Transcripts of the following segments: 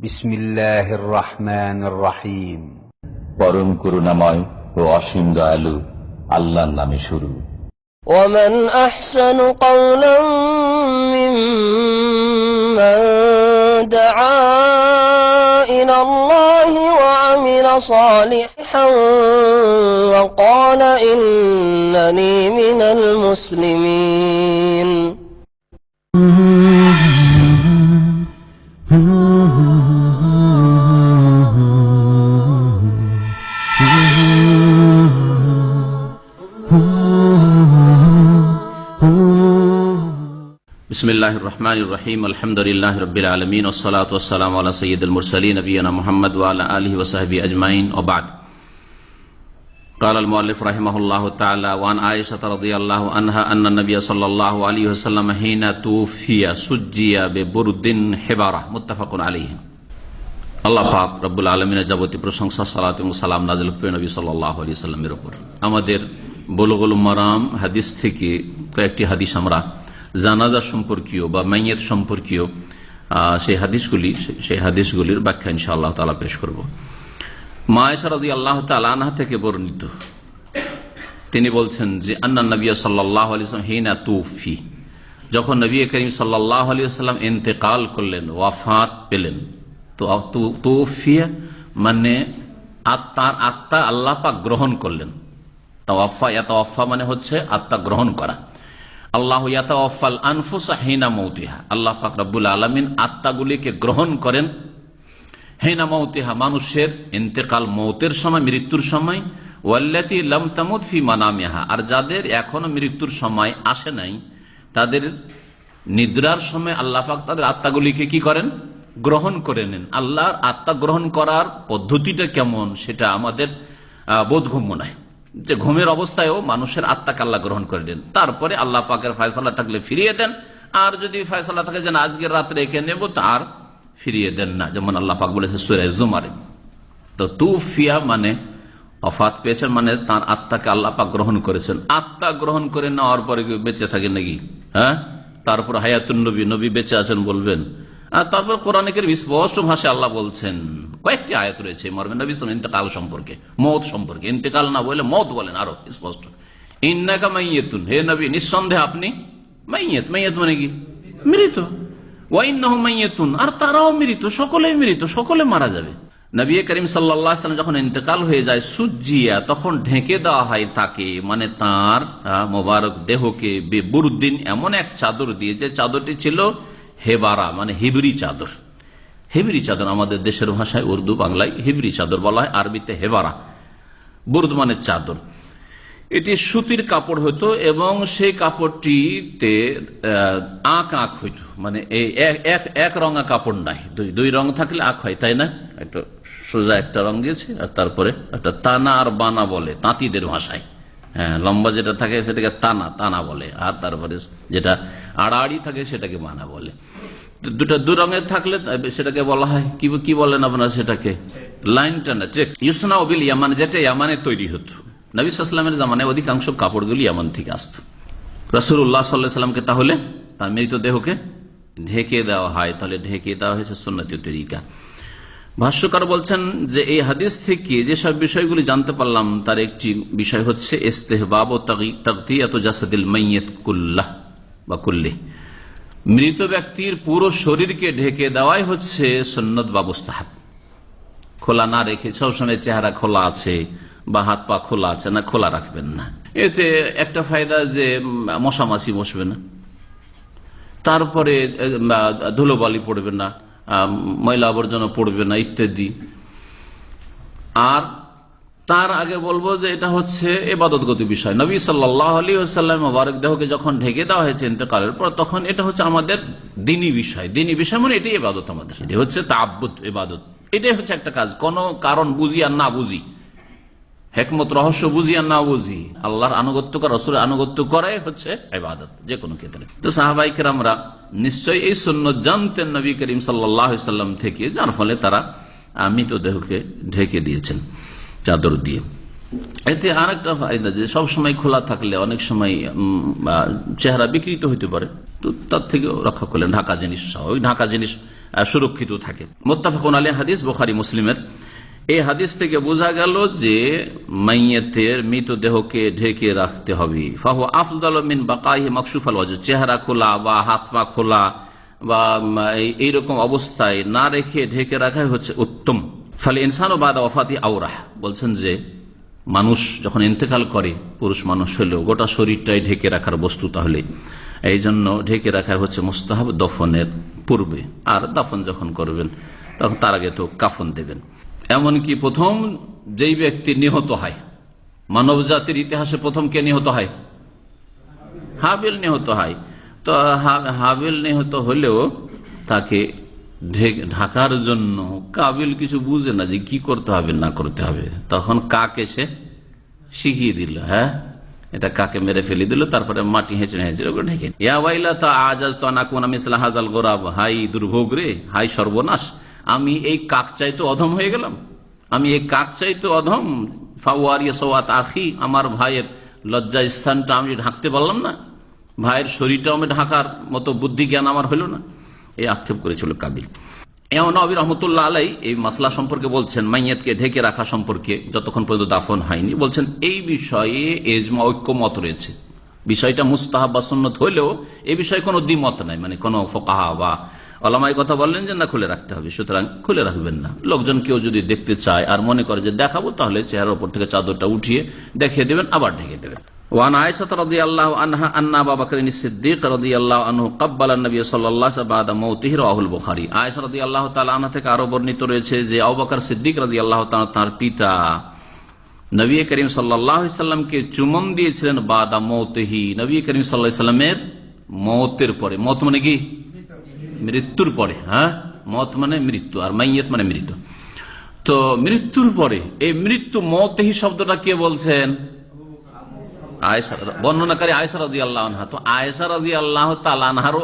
بسم الله الرحمن الرحيم পরম করুণাময় ও অসীম দয়ালু আল্লাহর নামে শুরু ومن أحسن قولا ممن دعا إلى الله وعمل صالحا وقال إنني من المسلمين بسم الله الرحمن الرحيم الحمد لله رب العالمين والصلاة والسلام على سيد المرسلين نبينا محمد وعلى آله وصحبه أجمعين وبعد قال المؤلف رحمه الله تعالى وعن عائشة رضي الله عنها أن النبي صلى الله عليه وسلم حين توفي سجي ببرد حبارة متفق عليه আল্লাহ পাক রব্বুল আলমিনের যাবতীয় প্রশংসা সালাত এবং সালাম নাজিল প্রিয় নবী সাল্লাহ আলি সাল্লামের ওপর আমাদের বলগুল মারাম হাদিস থেকে কয়েকটি হাদিস আমরা জানাজা সম্পর্কীয় বা মাইয়েত সম্পর্কীয় সেই হাদিসগুলি, সেই হাদিসগুলির ব্যাখ্যা ইনশা আল্লাহ তালা পেশ করব। মায়েশারদি আল্লাহ তালানা থেকে বর্ণিত। তিনি বলছেন যে, আন্না নবী সাল্লাহ আলিয়াল্লাম হিনা তুফি যখন নবী করিম সাল্লাহ আলিয়াল্লাম ইন্তেকাল করলেন, ওয়াফাত পেলেন, তো তুফিয়া মানে আত্মার আত্মা আল্লাহ পাক গ্রহণ করলেন। তাওয়াফা, ইয়াতাওয়াফা মানে হচ্ছে আত্মা গ্রহণ করা। আল্লাহ ইয়াতাওয়াফাল আনফুসা হিনা মৌতিহা। আল্লাহ পাক রব্বুল আলমিন আত্মাগুলিকে গ্রহণ করেন হেনা মৌতিহা, মানুষের ইন্তেকাল মৌতের সময়, মৃত্যুর সময়। ওয়াল্লাতি লম ফি মানামিহা। আর যাদের এখনও মৃত্যুর সময় আসে নাই, তাদের নিদ্রার সময় আল্লাহ পাক তাদের আত্মাগুলিকে কি করেন? গ্রহণ করে নেন। আল্লাহর আত্মা গ্রহণ করার পদ্ধতিটা কেমন, সেটা আমাদের বোধগম্য নয়। যে ঘুমের অবস্থায়ও মানুষের আত্মাকে আল্লাহ গ্রহণ করে নেন তারপরে আল্লাহ পাকের ফয়সালা থাকলে ফিরিয়ে দেন। আর যদি ফয়সালা থাকে যে না, আজকের রাত্রে একে নেব তার ফিরিয়ে দেন না। যেমন আল্লাহ পাক বলেছে সুরে জুমারে। তো তুফিয়া মানে অফাত পেয়েছেন মানে তার আত্মাকে আল্লাহ পাক গ্রহণ করেছেন। আত্মা গ্রহণ করে নেওয়ার পরে বেঁচে থাকে নাকি? হ্যাঁ? তারপর হায়াতুন নবী নবী বেঁচে আছেন বলবেন। তারপর কোরআনিকের স্পষ্ট ভাষায় আল্লাহ বলছেন, কয়েকটি আয়াত রয়েছে মরবেন নবী ইন্তেকাল সম্পর্কে, মত সম্পর্কে। ইন্তেকাল না বলে মত বলেন আরও স্পষ্ট। ইন্নাকা মাইয়েতুন হে নবী, নিঃসন্দেহে আপনি মাইয়েত মাইয়েত মানে কি? মৃত। ওয়াইন্নাহু মাইয়াতুন আর তারাও মৃত, সকলেই মৃত, সকলে মারা যাবে। নবী করিম সাল্লাম যখন ইন্তেকাল হয়ে যায় সুজিয়া তখন ঢেকে দেওয়া হয় তাকে মানে তার মোবারক দেহকে বেবুরুদ্দিন এমন এক চাদর দিয়ে, যে চাদরটি ছিল হেবারা মানে হিবরি চাদর। হেবরি চাদর আমাদের দেশের ভাষায় উর্দু, বাংলায় হিবরি চাদর বলা হয়, আরবিতে হেবারা। বুর্দ মানে চাদর। এটি সুতির কাপড় হতো এবং সেই কাপড়টিতে আঁক আঁক হইত। মানে এই এক- রঙা কাপড় নাই। দুই দুই রং থাকলে আঁক হয়, তাই না? একটা সোজা একটা রং দিয়েছে আর তারপরে একটা তানা আর বানা বলে, তাঁতিদের ভাষায়। হ্যাঁ লম্বা যেটা থাকে সেটাকে তানা তানা বলে। আর তারপরে যেটা আড়াআড়ি থাকে সেটাকে মানা বলে। দুটো দু রঙের থাকলে সেটাকে বলা হয়। কি কি বলেন আপনারা সেটাকে? লাইন টানা চেক ইউসনা ওবিল ইয়ামান, যেটা ইয়ামানে তৈরি হতো। নবী সাল্লামের জামানায় অধিকাংশ কাপড়গুলি ইয়ামান থেকে আসত। রসুল্লাহ সাল্লাহ সাল্লামকে তাহলে তার মৃতদেহকে ঢেকে দেওয়া হয়। তাহলে ঢেকে দেওয়া হয়েছে সন্ন্যতীয় তরিকা। ভাষ্যকার বলছেন যে এই হাদিস থেকে যেসব বিষয়গুলি জানতে পারলাম তার একটি বিষয় হচ্ছে ও মাইয়েত কুল্লাহ বা কুল্লি। মৃত ব্যক্তির পুরো শরীরকে ঢেকে দেওয়াই হচ্ছে সন্ন্যত ব্যবস্থাহাব খোলা না রেখে সবসময় চেহারা খোলা আছে বা হাত পা খোলা আছে না খোলা রাখবেন না। এতে একটা ফায়দা যে উম, মশা মাছি বসবে না। তারপরে ধুলোবালি পড়বে না। ময়লা আবর্জনা পড়বে না, ইত্যাদি। আর তার আগে বলব যে এটা হচ্ছে এবাদতগত বিষয়। নবী সাল্লাহ আলী মোবারক দেহকে যখন ঢেকে দেওয়া হয়েছে ইন্তকালের পর, তখন এটা হচ্ছে আমাদের দিনী বিষয়। দিনী বিষয় মানে এটাই এবাদত আমাদের। এটা হচ্ছে তাব্বুত এবাদত। এটাই হচ্ছে একটা কাজ। কোন কারণ বুঝি আর না বুঝি। হেকমত, রহস্য বুঝি আর না বুঝি, আল্লাহর আনুগত্য করা, রসুলের আনুগত্য করাই হচ্ছে এবাদত যে কোনো ক্ষেত্রে। তো সাহাবাইকের আমরা নিশ্চয়ই এই সন্ন্য জানতেন নবী করিম সাল্লাম থেকে, যার ফলে তারা মৃতদেহকে ঢেকে দিয়েছেন চাদর দিয়ে। এতে আর একটা ফায়দা যে সবসময় খোলা থাকলে অনেক সময় চেহারা বিকৃত হইতে পারে। তো তার থেকে রক্ষা করলেন, ঢাকা জিনিস স্বাভাবিক ঢাকা জিনিস সুরক্ষিত থাকে। মোত্তাফাকুন আলী হাদিস, বোখারি, মুসলিমের। এই হাদিস থেকে বোঝা গেল যে মাইয়েতের মৃতদেহকে ঢেকে রাখতে হবে। ফাহু আফদাল মিন বাকাই মকসুফ আল ওয়াজহ, চেহারা খোলা বা হাত পা খোলা বা এইরকম অবস্থায় না রেখে ঢেকে রাখাই হচ্ছে উত্তম। ফলে ইনসান ও বাদ ওফাতি আওরাহ বলছেন যে মানুষ যখন ইন্তেকাল করে পুরুষ মানুষ হলেও গোটা শরীরটাই ঢেকে রাখার বস্তু তাহলে। এই জন্য ঢেকে রাখা হচ্ছে মুস্তাহাব দফনের পূর্বে। আর দাফন যখন করবেন তখন তার আগে তো কাফন দেবেন। এমনকি প্রথম যেই ব্যক্তি নিহত হয় মানব জাতির ইতিহাসে প্রথম কে নিহত হয়? হাবিল নিহত হয়। তো হাবিল নিহত হলেও তাকে ঢাকার জন্য কাবিল কিছু বুঝে না যে কি করতে হবে, না করতে হবে। তখন কাক এসে শিখিয়ে দিল হ্যাঁ? এটা কাকে মেরে ফেলে দিল, তারপরে মাটি হেঁচে হেঁচে ওকে ঢেকে ইয়া তা আজাজ তো নাকুন আমি হাজাল গোরাব, হাই দুর্ভোগ রে, হাই সর্বনাশ। আমি এই কাক চাইতে অধম হয়ে গেলাম। আমি এই কাক চাইতে অধম। ফাওয়ারিয়া আখি আমার ভাইয়ের লজ্জা স্থানটা আমি ঢাকতে পারলাম না। ভাইয়ের শরীরটাও আমি ঢাকার মতো বুদ্ধি জ্ঞান আমার হইল না। এই আক্ষেপ করেছিল কাবিল। এমন নবী রহমতুল্লাহ আলাই এই মাসলা সম্পর্কে বলছেন, মাইয়াতকে ঢেকে রাখা সম্পর্কে যতক্ষণ পর্যন্ত দাফন হয়নি, বলছেন, এই বিষয়ে এজমা ঐক্যমত রয়েছে। বিষয়টা মুস্তাহাব বা সুন্নত হইলেও এই বিষয়ে কোনো দ্বিমত নাই মানে কোনো ফোকাহা বা অলামাই কথা বললেন যে না খুলে রাখতে হবে সুতরাং খুলে রাখবেন না লোকজন কেউ যদি দেখতে চায় আর মনে করে যে দেখাবো তাহলে চেহারার উপর থেকে চাদরটা উঠিয়ে দেখিয়ে দেবেন আবার ঢেকে দেবেন وعن عائشة رضي الله عنها أن أبا بكر الصديق رضي الله عنه قبل النبي صلى الله عليه وسلم بعد موته رواه البخاري عائشة رضي الله تعالى عنها থেকে আরো বর্ণিত রয়েছে যে আবু বকর সিদ্দিক রাদিয়াল্লাহু তাআলা তার পিতা নবী করিম সাল্লাল্লাহু আলাইহি সাল্লামকে চুমন দিয়েছিলেন বাদা মৌতেহি নবী করিম সাল্লাল্লাহু আলাইহি সাল্লামের মৌতের পরে মত মানে কি মৃত্যুর পরে হ্যাঁ? মত মানে মৃত্যু আর মাইয়াত মানে মৃত্যু। তো মৃত্যুর পরে এই মৃত্যু মৌতেহি শব্দটা কে বলছেন? আল্লাহ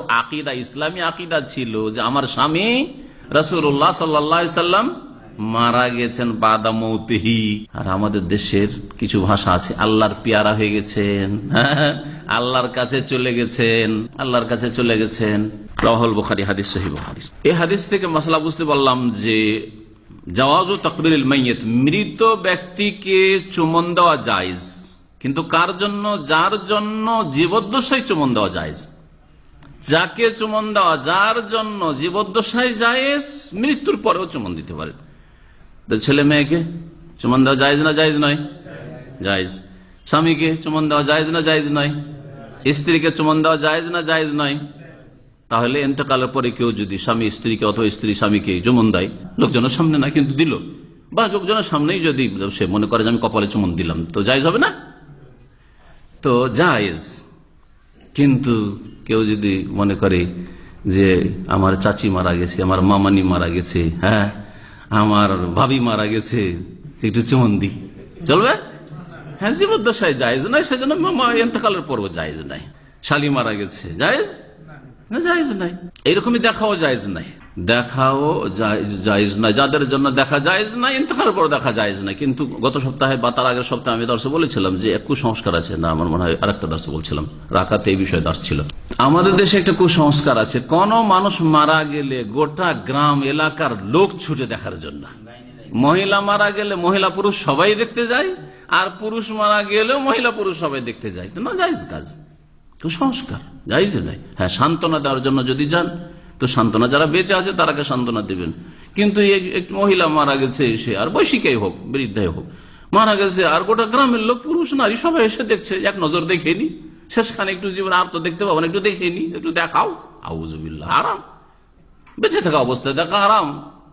আকিদা ইসলামী আকিদা ছিল যে আমার স্বামী মারা গেছেন আর আমাদের দেশের কিছু ভাষা আছে আল্লাহর পিয়ারা হয়ে গেছেন হ্যাঁ, আল্লাহর কাছে চলে গেছেন আল্লাহর কাছে চলে গেছেন। রহল বুখারি, হাদিস সহি বুখারি। এই হাদিস থেকে মশলা বুঝতে পারলাম যে জওয়াজ তকবির মাইয়ত মৃত ব্যক্তিকে চুমন দেওয়া জায়জ। কিন্তু কার জন্য? যার জন্য জীবদ্দশাই চুমন দেওয়া জায়েজ। যাকে চুমন দেওয়া, যার জন্য জীবদ্দশাই জায়েজ, মৃত্যুর পরেও চুমন দিতে পারে। তো ছেলে মেয়েকে চুমন দেওয়া জায়েজ না জায়েজ নয়? জায়েজ। স্বামীকে চুমন দেওয়া জায়েজ না জায়েজ নয়? স্ত্রীকে চুমন দেওয়া জায়েজ না জায়েজ নয়? তাহলে এতেকালের পরে কেউ যদি স্বামী, স্ত্রীকে অথবা স্ত্রী স্বামীকে চুমন দেয়, লোকজনের সামনে না, কিন্তু দিল। বা লোকজনের সামনেই যদি সে মনে করে যে আমি কপালে চুমন দিলাম, তো জায়েজ হবে না? তো জায়েজ। কিন্তু কেউ যদি মনে করে যে আমার চাচি মারা গেছে, আমার মামানি মারা গেছে হ্যাঁ আমার ভাবি মারা গেছে, একটু চুমন দি চলবে? হ্যাঁ জীবদ্দশায় জায়েজ নাই সেজন্য মামা এন্তকালের পর্ব জায়েজ নাই শালি মারা গেছে না জায়েজ দেখাও জায়েজ নাই। দেখাও জায়েজ- নাই। যাদের জন্য দেখা জায়েজ নাই ইন্তকালের পর দেখা জায়েজ নাই। কিন্তু গত সপ্তাহে বা তার আগের সপ্তাহে আমি দর্শক বলেছিলাম যে এক কুসংস্কার আছে। না, আমার মনে হয় আরেকটা দর্শক বলছিলাম। রাখাতে এই বিষয়ে দাস ছিল। আমাদের দেশে একটা কুসংস্কার আছে। কোন মানুষ মারা গেলে গোটা গ্রাম, এলাকার লোক ছুটে দেখার জন্য। মহিলা মারা গেলে মহিলা পুরুষ সবাই দেখতে যায়, আর পুরুষ মারা গেলেও মহিলা পুরুষ সবাই দেখতে যায়। না, জায়েজ কাজ। কুসংস্কার যাইজ নাই। হ্যাঁ সান্ত্বনা দেওয়ার জন্য যদি যান, তো সান্ত্বনা যারা বেঁচে আছে তারাকে সান্ত্বনা দেবেন। কিন্তু মহিলা মারা গেছে, সে আর বৈশিকাই হোক, বৃদ্ধাই হোক, মারা গেছে, আর গোটা গ্রামের লোক, পুরুষ, নারী, সবাই এসে দেখছে, এক নজর দেখে নি শেষখানে একটু জীবন, আর তো দেখতে পাবো না, একটু দেখে নি একটু দেখাও। আউজবিল্লা আরাম বেঁচে থাকা অবস্থায় দেখা হারাম।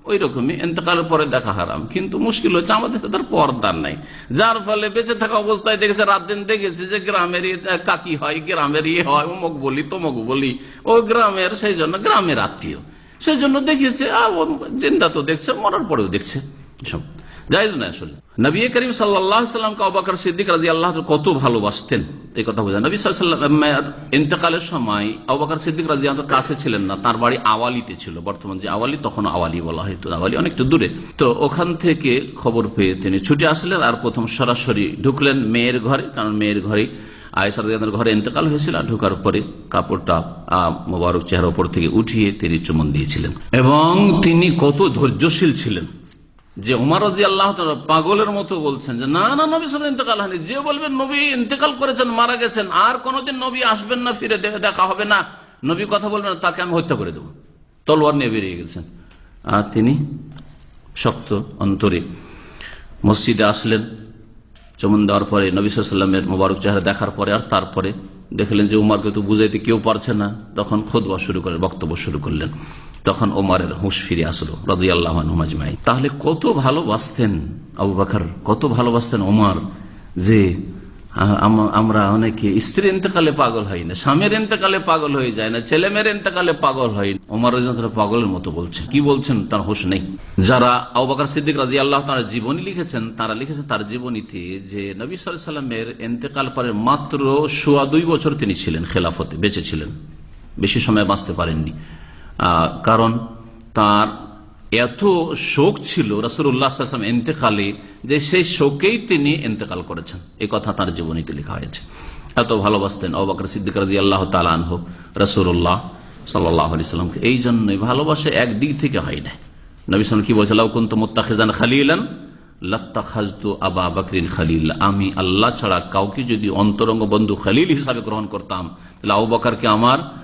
ওই রকমই এতেকালের পরে দেখা হারাম। কিন্তু মুশকিল হচ্ছে আমাদের সাথে পর্দার নাই। যার ফলে বেঁচে থাকা অবস্থায় দেখেছে, রাত দিন দেখেছে যে গ্রামের কাকি হয় গ্রামের ইয়ে হয়, অমুক বলি, তমুক বলি। ও গ্রামের, সেই জন্য গ্রামের আত্মীয়। সেই জন্য দেখেছে জিন্দা তো দেখছে, মরার পরেও দেখছে। এসব। জায়জ না আসলে। নবী করিম সাল্লামকে অবাকর সিদ্দিক রাজি আল্লাহ কত ভালোবাসতেন? এই কথা বোঝা নবী সাল্লাম ইন্তকালের সময় অবাকর সিদ্দিক রাজি আল্লাহ কাছে ছিলেন না তার বাড়ি আওয়ালিতে ছিল। বর্তমান যে আওয়ালি তখন আওয়ালি বলা হয়তো আওয়ালি অনেকটা দূরে। তো ওখান থেকে খবর পেয়ে তিনি ছুটে আসলেন আর প্রথম সরাসরি ঢুকলেন মেয়ের ঘরে কারণ মেয়ের ঘরে আয়সার ঘরে ইন্তেকাল হয়েছিল। আর ঢোকার পরে কাপড়টা আহ, মোবারক চেহারা উপর থেকে উঠিয়ে তিনি চুমন দিয়েছিলেন। এবং তিনি কত ধৈর্যশীল ছিলেন। যে উমার রাজি আল্লাহ পাগলের মতো বলছেন যে না না নবী সাল ইন্তেকাল হয়নি। যে বলবেন নবী ইন্তেকাল করেছেন মারা গেছেন আর কোনোদিন নবী আসবেন না ফিরে দেখা হবে না। নবী কথা বলবেন না, তাকে আমি হত্যা করে দেবো। তলোয়ার নিয়ে বেরিয়ে গেছেন। আর তিনি শক্ত অন্তরে মসজিদে আসলেন। চমন দেওয়ার পরে নবী সাল্লামের মোবারক চেহারা দেখার পরে আর তারপরে দেখলেন যে উমারকে তো বুঝাইতে কেউ পারছে না। তখন খোদবা শুরু করলেন বক্তব্য শুরু করলেন। তখন ওমারের হুঁশ ফিরে আসলো রাজি তাহলে কত ভালোবাসতেন আবু বাকর, কত ভালোবাসতেন ওমার যে আমরা অনেকে স্ত্রীর ইন্তেকালে পাগল হই না, স্বামীর ইন্তেকালে পাগল হয়ে যায় না ছেলে মেয়ের ইন্তেকালে পাগল হয় না। ওমর পাগলের মতো বলছেন। কি বলছেন তার হোশ নেই। যারা আবাকার সিদ্দিক রাজি আল্লাহ তার জীবনী লিখেছেন, তারা লিখেছেন তার জীবনীতে যে, নবী সাল্লামের ইন্তেকাল পরে মাত্র সোয়া দুই বছর তিনি ছিলেন, খেলাফতে, বেঁচে ছিলেন। বেশি সময় বাঁচতে পারেননি। কারণ তার এত শোক ছিল রাসুল্লাহাম এতেকালে যে সেই শোকেই তিনি এতেকাল করেছেন। এই কথা তার জীবনীতে লেখা হয়েছে। এত ভালোবাসতেন অবাকর সিদ্দিক রাজি আল্লাহ তালান হোক রসুল্লাহ সাল্লামকে এই জন্যই ভালোবাসা একদিক থেকে হয় না। নবীলাম কি বলছে আমি আল্লাহ ছাড়া কাউকে যদি অন্তরঙ্গ বন্ধু খালিল হিসাবে গ্রহণ করতাম, তাহলে আবু বকরকে আমার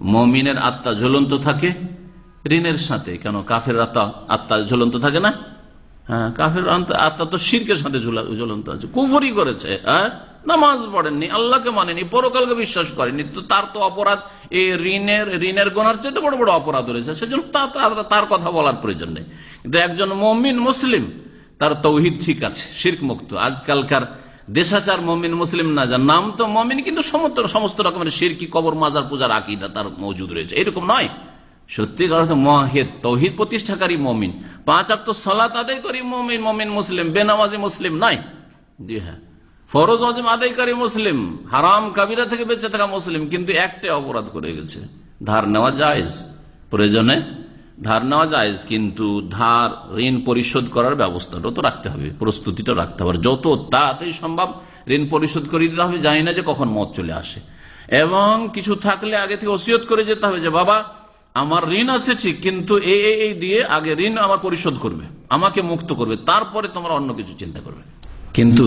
মমিনের আত্মা ঝুলন্ত থাকে, ঋণের সাথে, কেন কাফের আত্মা আত্মা ঝুলন্ত থাকে না? হ্যাঁ কাফের আত্মা- তো শিরকের সাথে ঝুলা- ঝুলন্ত আছে। কুফরি করেছে হ্যাঁ? নামাজ পড়েননি, আল্লাহকে মানেনি, পরকালকে বিশ্বাস করেনি তো তার তো অপরাধ এই ঋণের ঋণের গোনার চেয়ে বড় বড় অপরাধ রয়েছে, সেজন্য তার কথা বলার প্রয়োজন নেই। কিন্তু একজন মমিন মুসলিম, তার তৌহিদ ঠিক আছে, শির্ক মুক্ত। আজকালকার দেশাচার মমিন, মুসলিম না, যার নাম তো মমিন, কিন্তু সমস্ত রকমের শিরকি, কবর, মাজার, পূজার আকিদা তার মজুদ রয়েছে। এরকম নয়। সত্যিকার অর্থে মহেদ তৌহিদ প্রতিষ্ঠাকারী মমিন, পাঁচ আক্ত সলাত আদায় করি মমিন মমিন, মুসলিম, বেনামাজি মুসলিম নয় জি হ্যাঁ। ফরজ অজম আদায়কারী মুসলিম, হারাম কাবিরা থেকে বেঁচে থাকা মুসলিম, কিন্তু একটাই অপরাধ করে গেছে। ধার নেওয়া যায় প্রয়োজনে ধার নেওয়া যায় কিন্তু ধার ঋণ পরিশোধ করার ব্যবস্থাটা তো রাখতে হবে প্রস্তুতিটা রাখতে হবে। যত তাড়াতাড়ি সম্ভব ঋণ পরিশোধ করে দিতে হবে, জানি না যে কখন মত চলে আসে। এবং কিছু থাকলে আগে থেকে ওসিয়ত করে যেতে হবে যে, বাবা, আমার ঋণ আছে ঠিক, কিন্তু এই দিয়ে আগে ঋণ আমার পরিশোধ করবে, আমাকে মুক্ত করবে, তারপরে তোমরা অন্য কিছু চিন্তা করবে। কিন্তু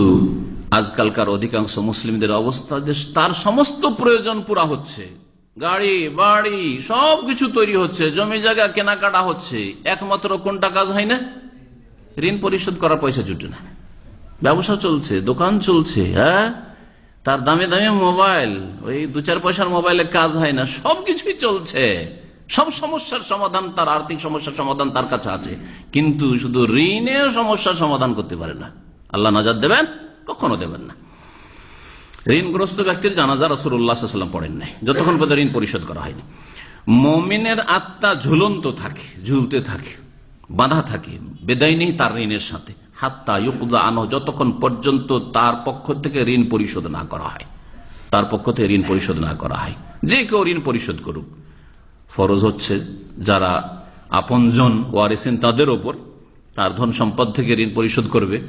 আজকালকার অধিকাংশ মুসলিমদের অবস্থা যে, তার সমস্ত প্রয়োজন পুরা হচ্ছে। গাড়ি, বাড়ি, সবকিছু তৈরি হচ্ছে, জমি জায়গা, কেনাকাটা হচ্ছে। একমাত্র কোনটা কাজ হয় না? ঋণ পরিশোধ করার পয়সা জুটে না। ব্যবসা চলছে, দোকান চলছে হ্যাঁ? তার দামে দামে মোবাইল, ওই দু চার পয়সার মোবাইলে কাজ হয় না, সবকিছুই চলছে। সব সমস্যার সমাধান তার, আর্থিক সমস্যার সমাধান তার কাছে আছে। কিন্তু শুধু ঋণের সমস্যার সমাধান করতে পারে না। আল্লাহ নাজার দেবেন, কখনো দেবেন না। ঋণগ্রস্ত ব্যক্তির জানাজা রসুল্লাহাম পড়েন নাই। যতক্ষণ পর্যন্ত ঋণ পরিশোধ করা হয়নি। মমিনের আত্মা ঝুলন্ত থাকে, ঝুলতে থাকে, বাঁধা থাকে বেদায় নেই তার ঋণের সাথে। হাত্তা ইউকুদা আনো যতক্ষণ পর্যন্ত তার পক্ষ থেকে ঋণ পরিশোধ না করা হয়। তার পক্ষ থেকে ঋণ পরিশোধ না করা হয়। যে কেউ ঋণ পরিশোধ করুক। ফরজ হচ্ছে যারা আপনজন ওয়ারিসেন তাদের ওপর, তার ধন সম্পদ থেকে ঋণ পরিশোধ করবে।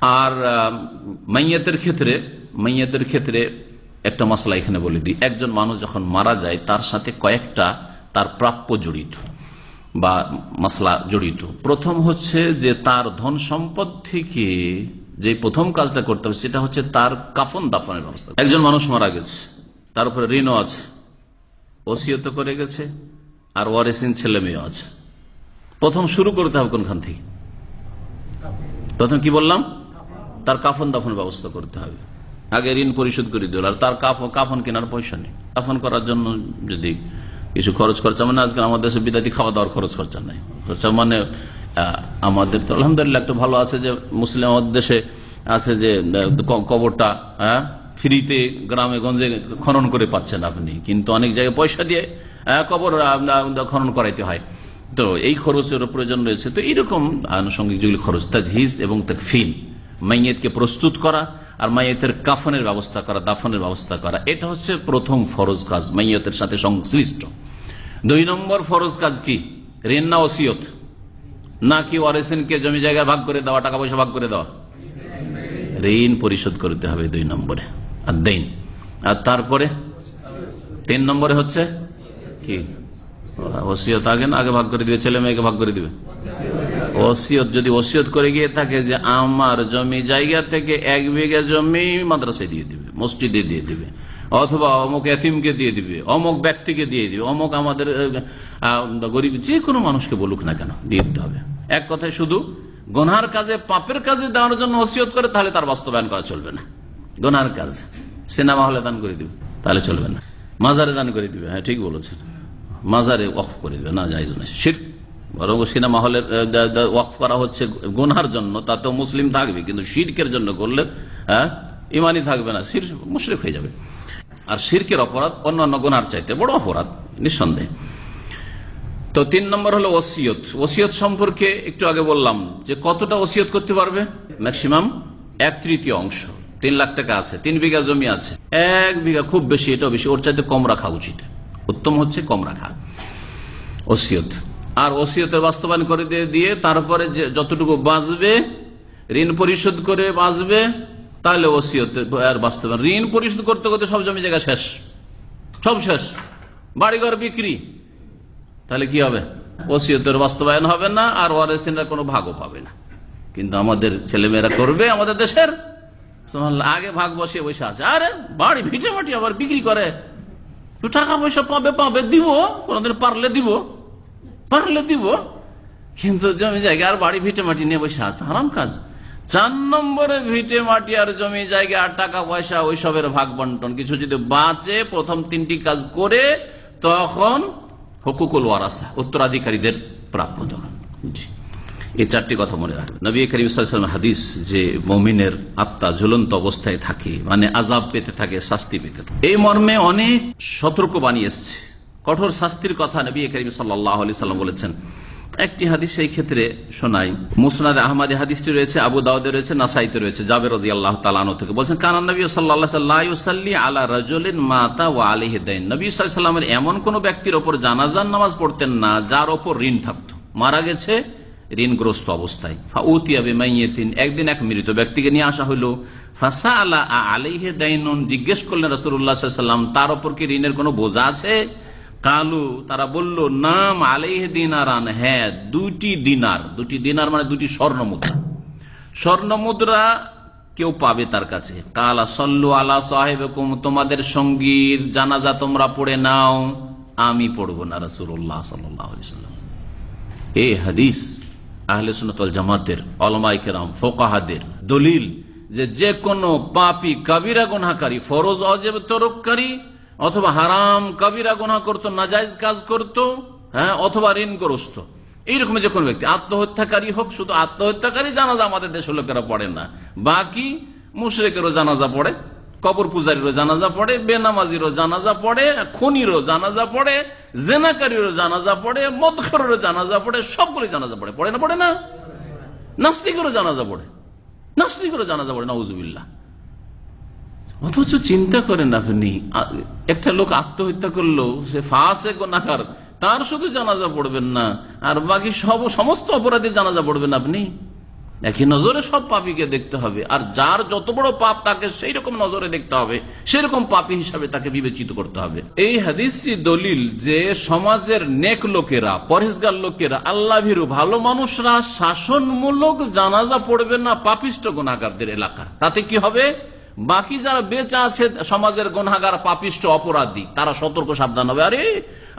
আর মাইয়াতের ক্ষেত্রে মাইয়াতের ক্ষেত্রে একটা মশলা এখানে বলে দিই। একজন মানুষ যখন মারা যায়, তার সাথে কয়েকটা তার প্রাপ্য জড়িত বা মশলা জড়িত। প্রথম হচ্ছে যে তার ধন সম্পদ থেকে যে প্রথম কাজটা করতে হবে, সেটা হচ্ছে তার কাফন দাফনের ব্যবস্থা। একজন মানুষ মারা গেছে, তার উপরে ঋণও আছে ওসিয়ত করে গেছে, আর ওয়ারেসিন ছেলে মেয়েও আছে। প্রথম শুরু করতে হবে কোনখান থেকে? প্রথম কি বললাম? তার কাফন দাফনের ব্যবস্থা করতে হবে। আগে ঋণ পরিশোধ করে দিল আর তার কাফ- কাফন কেনার পয়সা নেই। কাফন করার জন্য যদি কিছু খরচ খরচা মানে আজকে আমাদের দেশে বিদাতি খাওয়া দাওয়ার খরচ খরচা নাই। খরচা মানে আমাদের তো আলহামদুলিল্লাহ একটু ভালো আছে যে মুসলিম আমাদের দেশে আছে যে কবরটা হ্যাঁ ফ্রিতে গ্রামে গঞ্জে খনন করে পাচ্ছেন আপনি। কিন্তু অনেক জায়গায় পয়সা দিয়ে আহ, কবর খনন করাইতে হয়। তো এই খরচের প্রয়োজন রয়েছে। তো এইরকম আনুষঙ্গিক যেগুলি খরচ তাজহিজ এবং তাকফিন মাইয়েতকে প্রস্তুত করা আর মাইয়েতের কাফনের ব্যবস্থা করা, দাফনের ব্যবস্থা করা, এটা হচ্ছে প্রথম ফরজ কাজ, মাইয়েতের সাথে সংশ্লিষ্ট। দুই নম্বর ফরজ কাজ কি? ঋণ না ওসিয়ত? না কি ওয়ারেসেনকে জমি জায়গায় ভাগ করে দেওয়া, টাকা পয়সা ভাগ করে দেওয়া? ঋণ পরিশোধ করতে হবে দুই নম্বরে। আর দেন, আর তারপরে? তিন নম্বরে হচ্ছে কি? ওসিয়ত আগে না? আগে ভাগ করে দিবে, ছেলে মেয়েকে ভাগ করে দিবে। ওসিয়ত, যদি ওসিয়ত করে গিয়ে থাকে যে আমার জমি জায়গা থেকে এক বিঘা জমি মাদ্রাসায় দিয়ে দিবে, মসজিদে দিয়ে দিবে, অথবা অমুক এতিমকে দিয়ে দিবে, অমুক ব্যক্তিকে দিয়ে দিবে, অমুক আমাদের গরিব যে কোনো মানুষকে বলুক না কেন, দিয়ে দিতে হবে। এক কথায় শুধু গোনার কাজে, পাপের কাজে দেওয়ার জন্য ওসিয়ত করে, তাহলে তার বাস্তবায়ন করা চলবে না। গোনার কাজ, সিনেমা হলে দান করে দিবে, তাহলে চলবে না। মাজারে দান করে দিবে হ্যাঁ ঠিক বলেছেন। মাজারে ওয়াকফ করে দিবে, না যাইজ না শির বরং সিনেমা হলের ওয়াকফ করা হচ্ছে গুনহার জন্য, তাতেও মুসলিম থাকবে, কিন্তু শিরকের জন্য করলে হ্যাঁ ইমানই থাকবে না, শির মুশরিক হয়ে যাবে। আর শিরকের অপরাধ অন্যান্য গুনার চাইতে বড় অপরাধ, নিঃসন্দেহে। তো তিন নম্বর হলো ওসিয়ত। ওসিয়ত সম্পর্কে একটু আগে বললাম যে কতটা ওসিয়ত করতে পারবে? ম্যাক্সিমাম এক তৃতীয় অংশ, তিন লাখ টাকা আছে, তিন বিঘা জমি আছে, এক বিঘা খুব বেশি এটা বেশি, ওর চাইতে কম রাখা উচিত। উত্তম হচ্ছে কম রাখা। ওসিয়ত। আর ওসিয়তের বাস্তবায়ন করে দিয়ে তারপরে যে যতটুকু বাঁচবে, ঋণ পরিশোধ করে বাঁচবে, তাহলে ওসিয়ত আর বাস্তবায়ন। ঋণ পরিশোধ করতে করতে সব জমি জায়গা শেষ। সব শেষ। বাড়িঘর বিক্রি। তাহলে কি হবে? ওসিয়তের বাস্তবায়ন হবে না, আর ওয়ারেসিনরা কোনো ভাগও পাবে না। কিন্তু আমাদের ছেলেমেয়েরা করবে আমাদের দেশের। আগে ভাগ বসিয়ে বসে আছে। আরে, বাড়ি ভিটে মাটি আবার বিক্রি করে। টাকা পয়সা পাবে পাবে, দিব। কোনদিন পারলে দিব। পারলে দিব, কিন্তু জমি জায়গা আর বাড়ি ভিটে মাটি নিয়ে বসে আছে, হারাম কাজ। চার নম্বরে ভিটে মাটি আর জমি জায়গা আর টাকা পয়সা, ওইসবের ভাগ বন্টন। কিছু যদি বাঁচে, প্রথম তিনটি কাজ করে, তখন হকুকুল ওয়ারাসা, উত্তরাধিকারীদের প্রাপ্য তখন এই চারটি কথা মনে রাখবেন। নবী করিম হাদিস যে মমিনের আত্মা ঝুলন্ত অবস্থায় থাকে মানে আজাব পেতে থাকে, শাস্তি পেতে থাকে। এই মর্মে অনেক সতর্ক বানিয়ে এসছে। কঠোর শাস্তির কথা নবী করিম সাল্লাহ আলি সাল্লাম বলেছেন। একটি হাদিস এই ক্ষেত্রে শোনাই। মুসনাদ আহমদ হাদিসটি রয়েছে, আবু দাউদে রয়েছে, নাসাইতে রয়েছে, জাবের রাজি আল্লাহ তালানো থেকে বলছেন কানান নবী সাল্লাহ সাল্লি আলা রাজলিন মাতা ও আলিহে দেন নবী সাল্লামের এমন কোন ব্যক্তির ওপর জানাজান নামাজ পড়তেন না, যার ওপর ঋণ থাকত। মারা গেছে ঋণগ্রস্ত অবস্থায়। একদিন এক মৃত ব্যক্তিকে নিয়ে আসা হলো ফাসা আলা আলিহে দাইনুন, জিজ্ঞেস করলেন রসুল্লাহ সাল্লাম, তার ওপর কি ঋণের কোনো বোঝা আছে? কালু, তারা বলল, নাম আলাইহ দিনারান হ্যাঁ দুটি দিনার। দুটি দিনার মানে দুটি স্বর্ণ মুদ্রা। স্বর্ণ মুদ্রা কেউ পাবে তার কাছে। কালা সল্লু আলা সাহেব তোমাদের সঙ্গীর জানাজা তোমরা পড়ে নাও, আমি পড়ব না রসুল্লাহ সাল্লাম। এই হাদিস আহলে সুনতল জামাতের অলমাই কেরাম, ফোকাহাদের দলিল যে যে কোনো পাপি, কাবিরা গুনাকারী ফরজ, অজেব তরককারী অথবা হারাম কাবিরা গোনা করতো, নাজাইজ কাজ করত হ্যাঁ অথবা ঋণগ্রস্ত এইরকম যে কোনো ব্যক্তি, আত্মহত্যাকারী হোক, শুধু আত্মহত্যাকারী জানাজা আমাদের দেশের লোকেরা পড়ে না। বাকি মুশরেকেরও জানাজা পড়ে কবর পূজারীরও জানাজা পড়ে, বেনামাজিরও জানাজা পড়ে, খনিরও জানাজা পড়ে, জেনাকারীরও জানাজা পড়ে, মদখরেরও জানাজা পড়ে সবগুলি জানাজা পড়ে। পড়ে না পড়ে না? নাস্তিকেরও জানাজা পড়ে। নাস্তিকেরও জানাজা পড়ে না নজুবিল্লাহ অথচ চিন্তা করেন আপনি একটা লোক আত্মহত্যা করল, সে ফাঁসে গোনাকার তার শুধু জানাজা পড়বেন না, আর বাকি সব, সমস্ত অপরাধী জানাজা পড়বেন আপনি। একই নজরে সব পাপীকে দেখতে হবে, আর যার যত বড় পাপ তাকে সেই রকম নজরে দেখতে হবে, সেরকম পাপী হিসাবে তাকে বিবেচিত করতে হবে। এই হাদিসটি দলিল যে সমাজের নেক লোকেরা পরেশগার লোকেরা আল্লাহ ভীরু ভালো মানুষরা শাসনমূলক জানাজা পড়বে না পাপিষ্ট গুণাগারদের এলাকা। তাতে কি হবে? বাকি যারা বেঁচে আছে, সমাজের গুনাগার পাপিষ্ট, অপরাধী, তারা সতর্ক, সাবধান হবে। আরে,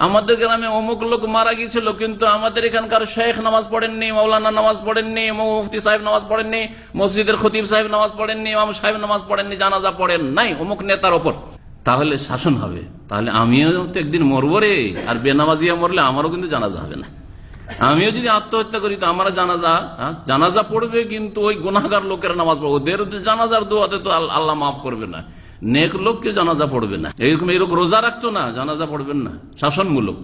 আমাদের গ্রামে অমুক লোক মারা গিয়েছিল, কিন্তু আমাদের এখানকার শেখ নামাজ পড়েননি মৌলানা নামাজ পড়েননি মুফতি সাহেব নামাজ পড়েননি, মসজিদের খতিব সাহেব নামাজ পড়েননি, ইমাম সাহেব নামাজ পড়েননি, জানাজা পড়েন নাই, অমুক নেতার ওপর। তাহলে শাসন হবে। তাহলে আমিও তো একদিন মরবো রে, আর বেনামাজিয়া মরলে আমারও কিন্তু জানাজা হবে না। আমিও যদি আত্মহত্যা করি তো আমার জানাজা হ্যাঁ, জানাজা পড়বে কিন্তু ওই গুনাগার লোকের নামাজ পড়বে। ওদের জানাজার দোয়াতে তো আল্লাহ মাফ করবে না। নেক লোক কেউ জানাজা পড়বে না। এরকম এরকম রোজা রাখতো না জানাজা পড়বেন না। শাসনমূলক।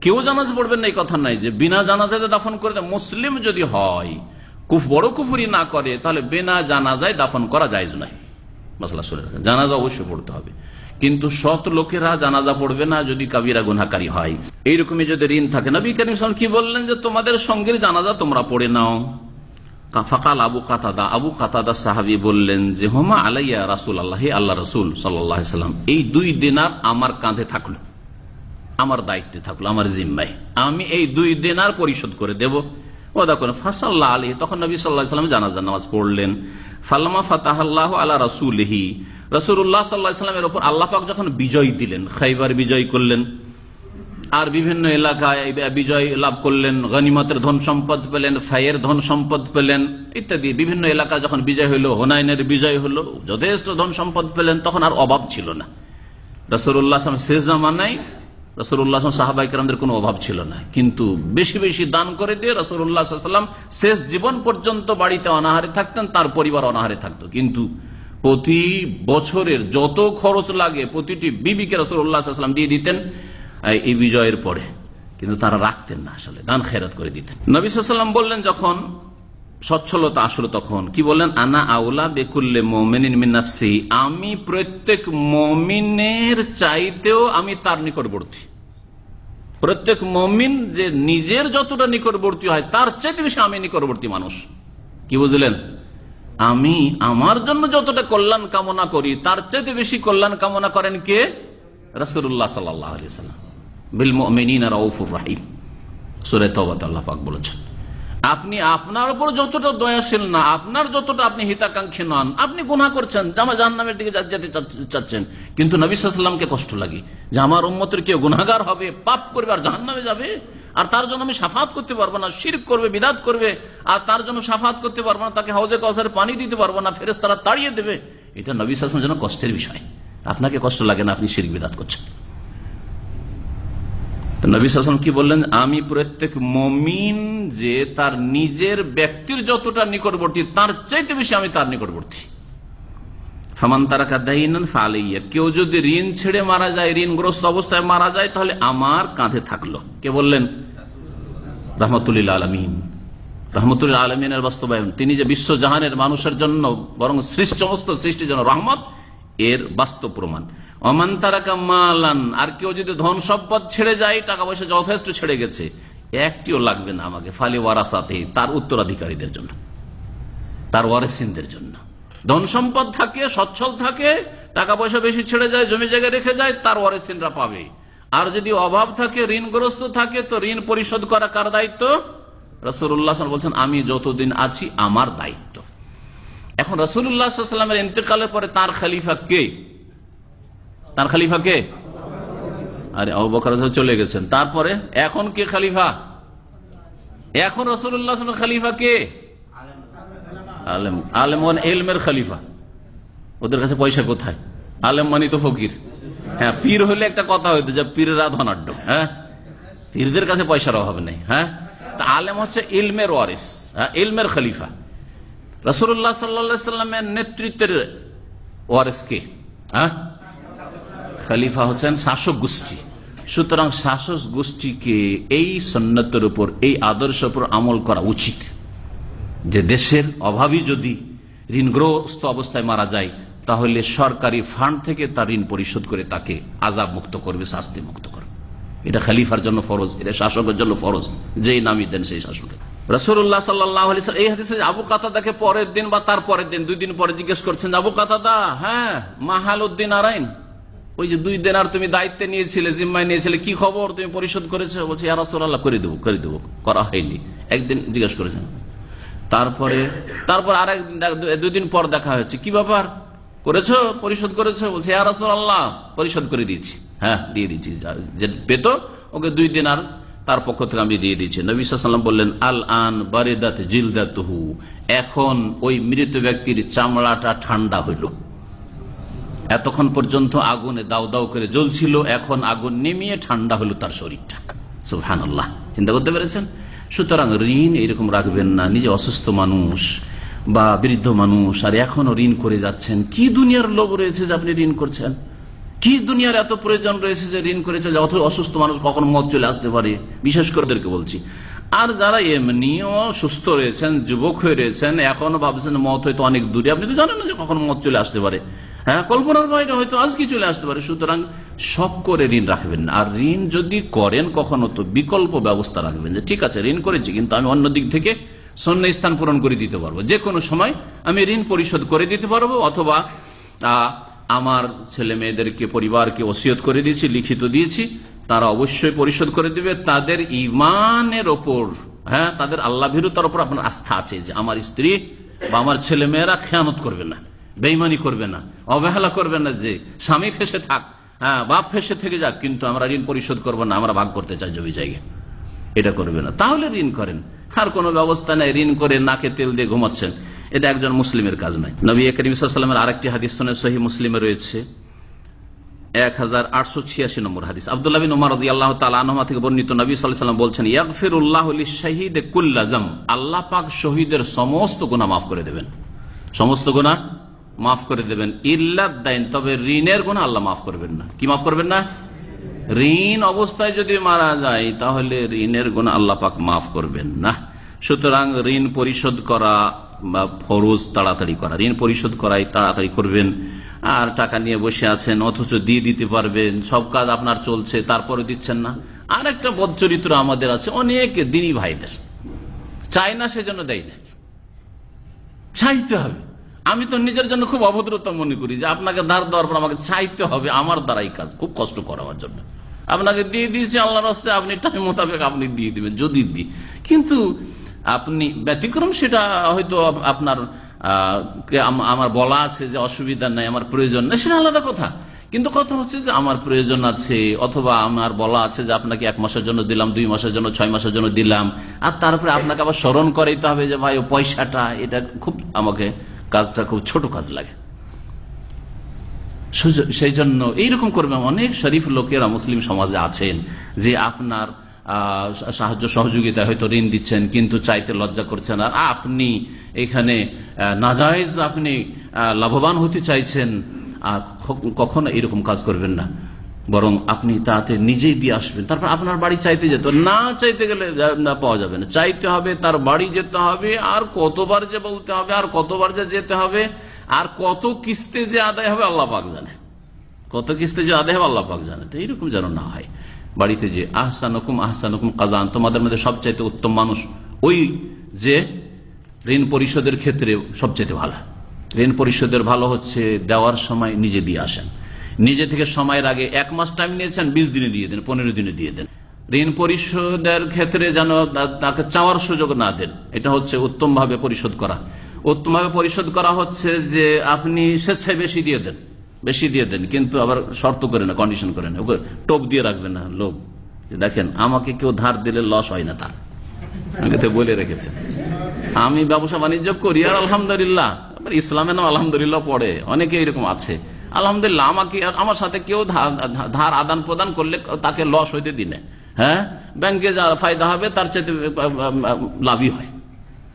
কেউ জানাজা পড়বেন না এই কথা নাই যে বিনা জানাজাতে দাফন করে। মুসলিম যদি হয় কুফ বড় কুফুরি না করে তাহলে বিনা জানাজায় দাফন করা যায় নাই মশলা শুনে জানাজা অবশ্যই পড়তে হবে। কিন্তু সৎ লোকেরা জানাজা পড়বে না যদি কাবিরা গুনাকারী হয়। এইরকমই যদি ঋণ থাকে। নবী করিম কি বললেন যে, তোমাদের সঙ্গের জানাজা তোমরা পড়ে নাও। ফাকাল আবু কাতাদা আবু কাতাদা সাহাবি বললেন যে, হোমা আলাইয়া রাসুল আল্লাহ আল্লাহ রসুল সাল্লাম এই দুই দিনার আমার কাঁধে থাকল, আমার দায়িত্বে থাকল, আমার জিম্মায়। আমি এই দুই দিনার পরিশোধ করে দেব। ও দেখুন ফাসাল্লাহ আলী তখন নবী সাল্লাহ সাল্লাম জানাজার নামাজ পড়লেন। ফাল্লামা ফাতাহাল্লাহ আল্লাহ রসুলহি রসুল্লাহ সাল্লাহ ওপর আল্লাহ পাক যখন বিজয় দিলেন, খাইবার বিজয় করলেন, আর বিভিন্ন এলাকায় বিজয় লাভ করলেন, গনিমতের ধন সম্পদ পেলেন, ফাইয়ের ধন সম্পদ পেলেন, ইত্যাদি। বিভিন্ন এলাকা যখন বিজয় হলো হোনাইনের বিজয় হলো যথেষ্ট ধন সম্পদ পেলেন, তখন আর অভাব ছিল না। রসুল্লাহ শেষ জামানায় রসুল্লাহ সাহাবাইকরামদের কোনো অভাব ছিল না। কিন্তু বেশি বেশি দান করে দিয়ে রসুল্লাহ সাল্লাম শেষ জীবন পর্যন্ত বাড়িতে অনাহারে থাকতেন, তার পরিবার অনাহারে থাকতো। কিন্তু প্রতি বছরের যত খরচ লাগে প্রতিটি বিবিকে রসুল্লাহ সাল্লাম দিয়ে দিতেন, এই বিজয়ের পরে। কিন্তু তারা রাখতেন না আসলে, দান খেরাত করে দিতেন। নবী বললেন যখন সচ্ছলতা আসলো তখন, কি বললেন? আনা আউলা বেকুল্লে মোমেনিন আমি প্রত্যেক মমিনের চাইতেও আমি তার নিকটবর্তী। প্রত্যেক মমিন যে নিজের যতটা নিকটবর্তী হয়, তার চাইতে বেশি আমি নিকটবর্তী মানুষ। কি বুঝলেন? আমি আমার জন্য যতটা কল্যাণ কামনা করি, তার চাইতে বেশি কল্যাণ কামনা করেন কে? রসুল্লাহ সাল্লাম বিল মিন রউফুর রাহিম। সুরে তবাত আল্লাহ পাক বলেছেন, আপনি আপনার উপর যতটা দয়াশীল না, আপনার যতটা আপনি হিতাকাঙ্ক্ষী নন, আপনি গুণা করছেন জামা জাহান নামের দিকে যেতে চাচ্ছেন। কিন্তু নবিসামকে কষ্ট লাগে যে আমার উম্মতের কেউ গুনাগার হবে, পাপ করবে আর জাহান নামে যাবে? আর তার জন্য আমি সাফাত করতে পারব না শির করবে, বিদাত করবে, আর তার জন্য সাফাত করতে পারব না, তাকে হাউজে কসারে পানি দিতে পারব না ফেরেস তারা তাড়িয়ে দেবে। এটা নবী সাসলামের জন্য কষ্টের বিষয়। আপনাকে কষ্ট লাগে না, আপনি শির বিদাত করছেন। নবী শাসন কি বললেন? আমি প্রত্যেক মমিন যে তার নিজের ব্যক্তির যতটা নিকটবর্তী, তার চাইতে বেশি আমি তার নিকটবর্তী। ফামান তারা কাদাইনান ফালাইয়া কেউ যদি ঋণ ছেড়ে মারা যায়, ঋণগ্রস্ত অবস্থায় মারা যায়, তাহলে আমার কাঁধে থাকল। কে বললেন? রহমতুল্লাহ আলমিন। রহমতুল্লাহ আলমিনের বাস্তবায়ন। তিনি যে বিশ্বজাহানের মানুষের জন্য বরং সৃষ্ট সমস্ত সৃষ্টির জন্য রহমত, এর বাস্তব প্রমাণ। অমান তারাকা মালান। আর কেউ যদি ধন সম্পদ ছেড়ে যায়, টাকা পয়সা যথেষ্ট ছেড়ে গেছে, একটিও লাগবে না আমাকে। ফালি ওয়ারাসাতে, তার উত্তরাধিকারীদের জন্য, তার ওয়ারেসিনদের জন্য। ধন সম্পদ থাকে, সচ্ছল থাকে টাকা পয়সা বেশি ছেড়ে যায়, জমি জায়গায় রেখে যায়, তার ওয়ারেসিনরা পাবে। আর যদি অভাব থাকে, ঋণগ্রস্ত থাকে, তো ঋণ পরিশোধ করা কার দায়িত্ব? রসুল্লাহ বলছেন, আমি যতদিন আছি, আমার দায়িত্ব। এখন রসুল্লাহামের ইন্তেকালের পরে তার খালিফা কে? তার খালিফা কে? আরে অবকার চলে গেছেন। তারপরে, এখন কে খালিফা? এখন রসুল্লাহ খালিফা কে? আলেম। আলেম এলমের খালিফা। ওদের কাছে পয়সা কোথায়? আলেম মানি তো ফকির। হ্যাঁ পীর হলে একটা কথা হইতো যে পীরেরা ধনাঢ্য হ্যাঁ? পীরদের কাছে পয়সার অভাব নেই হ্যাঁ? তা আলেম হচ্ছে ইলমের ওয়ারিস হ্যাঁ? ইলমের খলিফা। রসুল্লাহ সাল্লামের নেতৃত্বের ওয়ারেস কে? হ্যাঁ? খালিফা হচ্ছেন শাসক গোষ্ঠী। সুতরাং শাসক গোষ্ঠীকে এই সন্ন্যতের উপর, এই আদর্শের উপর আমল করা উচিত। যে দেশের অভাবই যদি ঋণগ্রস্ত অবস্থায় মারা যায়, তাহলে সরকারি ফান্ড থেকে তার ঋণ পরিশোধ করে তাকে আজাব মুক্ত করবে শাস্তি মুক্ত করবে। এটা খালিফার জন্য ফরজ, এটা শাসকের জন্য ফরজ, যেই নামই দেন সেই শাসকের। রসুল্লাহ সাল্লাহ এই হাদিসে আবু কাতাদাকে পরের দিন বা তার পরের দিন, দুই দিন পরে জিজ্ঞেস করছেন, আবু কাতাদা হ্যাঁ মাহাল উদ্দিন আরাইন, ওই যে দুই দিন আর তুমি দায়িত্বে নিয়েছিলে, জিম্মায় নিয়েছিলে, কি খবর? তুমি পরিশোধ করেছ? বলছে ইয়ারসোল্লাহ করে দেবো করে দেবো, করা হয়নি। একদিন জিজ্ঞেস করেছেন তারপরে, তারপর আর একদিন দুই দিন পর দেখা হয়েছে। কি ব্যাপার? করেছ? পরিশোধ করেছ? বলছে আল্লাহ পরিশোধ করে দিয়েছি। হ্যাঁ দিয়ে দিচ্ছি যে পেত, ওকে দুই দিন আর তার পক্ষ থেকে আমি দিয়ে দিচ্ছি নবী বললেন আল আন বারেদাত জিলদাতহু। এখন ওই মৃত ব্যক্তির চামড়াটা ঠান্ডা হইল। এতক্ষণ পর্যন্ত আগুনে দাও দাও করে জ্বলছিল, এখন আগুন নেমিয়ে ঠান্ডা হলো তার শরীরটা। সুহান চিন্তা করতে পেরেছেন? সুতরাং ঋণ এইরকম রাখবেন না, নিজে অসুস্থ মানুষ বা বৃদ্ধ মানুষ, আর এখনও ঋণ করে যাচ্ছেন। কি দুনিয়ার লোভ রয়েছে যে আপনি ঋণ করছেন? কি দুনিয়ার এত প্রয়োজন রয়েছে যে ঋণ করে চলে অথচ অসুস্থ মানুষ কখন মত চলে আসতে পারে? বিশেষ করে ওদেরকে বলছি। আর যারা এমনিও সুস্থ রয়েছেন, যুবক হয়ে রয়েছেন, এখনও ভাবছেন মত হয়তো অনেক দূরে, আপনি তো জানেন না যে কখন মত চলে আসতে পারে। হ্যাঁ কল্পনার বাইরে হয়তো আজকে চলে আসতে পারে, সুতরাং সব করে ঋণ রাখবেন আর ঋণ যদি করেন, কখনো তো বিকল্প ব্যবস্থা রাখবেন যে, ঠিক আছে, ঋণ করেছি, কিন্তু আমি অন্য দিক থেকে সন্ন্য স্থান পূরণ করে দিতে পারব। যে কোনো সময় আমি ঋণ পরিশোধ করে দিতে পারব, অথবা আমার ছেলে মেয়েদেরকে, পরিবারকে ওসিয়ত করে দিয়েছি, লিখিত দিয়েছি, তারা অবশ্যই পরিশোধ করে দিবে। তাদের ইমানের ওপর হ্যাঁ তাদের আল্লাহ ভীরুতার ওপর আপনার আস্থা আছে যে, আমার স্ত্রী বা আমার ছেলে মেয়েরা খেয়ানত করবে না। বেইমানি করবে না, অবহেলা করবে না যে, স্বামী ফেসে থাক হ্যাঁ বাপ ফেসে থেকে যাক, কিন্তু আমরা ঋণ পরিশোধ করব না, আমরা ভাগ করতে চাই জমি জায়গায়। এটা করবে না। তাহলে ঋণ করেন। আর কোনো ব্যবস্থা নেই, ঋণ করে নাকে তেল দিয়ে ঘুমাচ্ছেন। এটা একজন মুসলিমের কাজ নাই নবী করিম সাল্লামের আরেকটি হাদিস সহি মুসলিমে রয়েছে। এক হাজার আটশো ছিয়াশি নম্বর হাদিস। আবদুল্লাহ আনহু থেকে বর্ণিত নবী বলছেন, ইয়াগফিরুল্লাহু লিশ-শাহীদ কুল্লা যাম। আল্লাহ পাক শহীদের সমস্ত গুনাহ মাফ করে দেবেন। সমস্ত গুনাহ মাফ করে দেবেন। ইল্লাদ দাইন তবে ঋণের গুনাহ আল্লাহ মাফ করবেন না। কি মাফ করবেন না? ঋণ অবস্থায় যদি মারা যায়, তাহলে ঋণের গুণা আল্লাহ পাক মাফ করবেন না। সুতরাং ঋণ পরিশোধ করা বা ফরজ তাড়াতাড়ি করা। ঋণ পরিশোধ করাই তাড়াতাড়ি করবেন। আর টাকা নিয়ে বসে আছেন, অথচ দিয়ে দিতে পারবেন। সব কাজ আপনার চলছে, তারপরে দিচ্ছেন না। আর একটা বদচরিত্র আমাদের আছে, অনেক দিনী ভাইদের। চায় না, সেজন্য দেয় না। চাইতে হবে। আমি তো নিজের জন্য খুব অভদ্রতা মনে করি যে আপনাকে ধার দেওয়ার পর আমাকে চাইতে হবে আমার দ্বারাই কাজ, খুব কষ্ট করা আমার জন্য। আপনাকে দিয়ে দিয়েছি আল্লাহর রাস্তায় আপনি টাইম মোতাবেক আপনি দিয়ে দিবেন, যদি দিই কিন্তু আপনি ব্যতিক্রম সেটা হয়তো আপনার আমার বলা আছে যে অসুবিধা নাই, আমার প্রয়োজন নেই, সেটা আলাদা কথা। কিন্তু কথা হচ্ছে যে আমার প্রয়োজন আছে, অথবা আমার বলা আছে যে আপনাকে এক মাসের জন্য দিলাম, দুই মাসের জন্য, ছয় মাসের জন্য দিলাম। আর তারপরে আপনাকে আবার স্মরণ করাইতে হবে যে ভাই, ও পয়সাটা, এটা খুব আমাকে কাজটা খুব ছোট কাজ লাগে। সেই জন্য এইরকম করবে অনেক শরীফ লোকেরা মুসলিম সমাজে আছেন যে আপনার সাহায্য সহযোগিতা হয়তো ঋণ দিচ্ছেন কিন্তু চাইতে লজ্জা করছেন আর আপনি এখানে নাজায়েজ আপনি লাভবান হতে চাইছেন কখনো এরকম কাজ করবেন না। বরং আপনি তাতে নিজেই দিয়ে আসবেন। তারপর আপনার বাড়ি চাইতে যেত। না চাইতে গেলে না পাওয়া যাবে না। চাইতে হবে, তার বাড়ি যেতে হবে, আর কতবার যে বলতে হবে, আর কতবার যে যেতে হবে, আর কত কিস্তে যে আদায় হবে, আল্লাহ পাক জানে। কত কিস্তে যে আদায় হবে, আল্লাহ পাক জানে। তো এইরকম যেন না হয়। বাড়িতে যে আহসানকুম আহসানকুম কাজান, তোমাদের মধ্যে সবচাইতে উত্তম মানুষ ওই যে ঋণ পরিশোধের ক্ষেত্রে সবচাইতে ভালো। ঋণ পরিশোধের ভালো হচ্ছে, দেওয়ার সময় নিজে দিয়ে আসেন। নিজে থেকে সময়ের আগে এক মাস টাইম নিয়েছেন, বিশ দিনে দিয়ে দেন, পনেরো দিনে দিয়ে দেন। ঋণ পরিশোধের ক্ষেত্রে যেন তাকে চাওয়ার সুযোগ না দেন, এটা হচ্ছে উত্তম ভাবে পরিশোধ করা। উত্তম ভাবে পরিশোধ করা হচ্ছে যে আপনি স্বেচ্ছায় বেশি দিয়ে দেন, বেশি দিয়ে দেন, কিন্তু আবার শর্ত করে না কন্ডিশন করে না, ওকে টোপ দিয়ে রাখবেন না, লোভ। দেখেন, আমাকে কেউ ধার দিলে লস হয় না তার। বলে রেখেছেন আমি ব্যবসা বাণিজ্য করি আর আলহামদুলিল্লাহ, আবার ইসলামে নাম আলহামদুলিল্লাহ পড়ে, অনেকে এরকম আছে। আলহামদুলিল্লাহ, আমাকে আমার সাথে কেউ ধার আদান প্রদান করলে তাকে লস হইতে দিনে। হ্যাঁ? ব্যাংকে যা ফায়দা হবে, তার চাইতে লাভই হয়।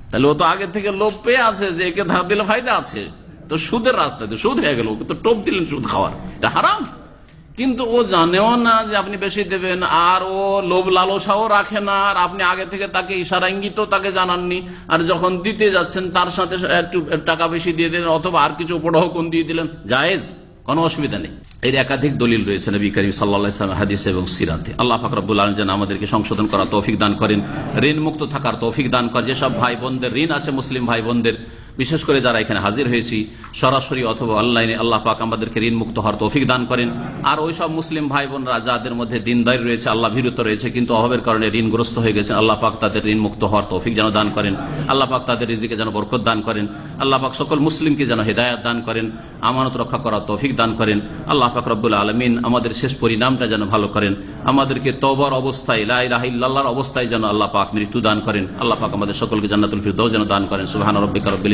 তাহলে ও তো আগে থেকে লোভ পেয়ে আছে যে একে ধার দিলে ফায়দা আছে। তো সুদের রাস্তায় তো সুদ হয়ে গেল, ওকে তো টোপ দিলেন সুদ খাওয়ার। এটা হারাম। কিন্তু ও জানেও না যে আপনি বেশি দেবেন, আর ও লোভ লালসাও রাখে না, আর আপনি আগে থেকে তাকে ইশারা ইঙ্গিত তাকে জানাননি। আর যখন দিতে যাচ্ছেন, তার সাথে একটু টাকা বেশি দিয়ে দিলেন, অথবা আর কিছু উপঢৌকন দিয়ে দিলেন, জায়েজ। কোনো অসুবিধা নেই। এর একাধিক দলিল রয়েছে নবী করিম সাল্লা হাদিস এবং সিরাতে। আল্লাহ ফাকরাবুল আলম যেন আমাদেরকে সংশোধন করা তৌফিক দান করেন ঋণ মুক্ত থাকার তৌফিক দান করেন। যেসব ভাই বোনদের ঋণ আছে, মুসলিম ভাই বোনদের বিশেষ করে যারা এখানে হাজির হয়েছি, সরাসরি অথবা অনলাইনে আল্লাহ পাক আমাদেরকে ঋণ মুক্ত হওয়ার তৌফিক দান করেন। আর ওই সব মুসলিম ভাই বোনরা যাদের মধ্যে দিনদারি রয়েছে, আল্লাহ ভীরুত রয়েছে, কিন্তু অভাবের কারণে ঋণগ্রস্ত হয়ে গেছেন, আল্লাহ পাক তাদের ঋণ মুক্ত হওয়ার তৌফিক যেন দান করেন। আল্লাহ পাক তাদের রিজিকে যেন বরকত দান করেন। আল্লাহ পাক সকল মুসলিমকে যেন হেদায়ত দান করেন, আমানত রক্ষা করার তৌফিক দান করেন। আল্লাহ পাক রব্বুল আলমিন আমাদের শেষ পরিণামটা যেন ভালো করেন। আমাদেরকে তবর অবস্থায় লাইলাহিল্লাহর অবস্থায় যেন আল্লাহ পাক মৃত্যু দান করেন। আল্লাহ পাক আমাদের সকলকে জান্নাতুল ফিরদৌস যেন দান করেন। সুবহান রব্বিকা রব্বিল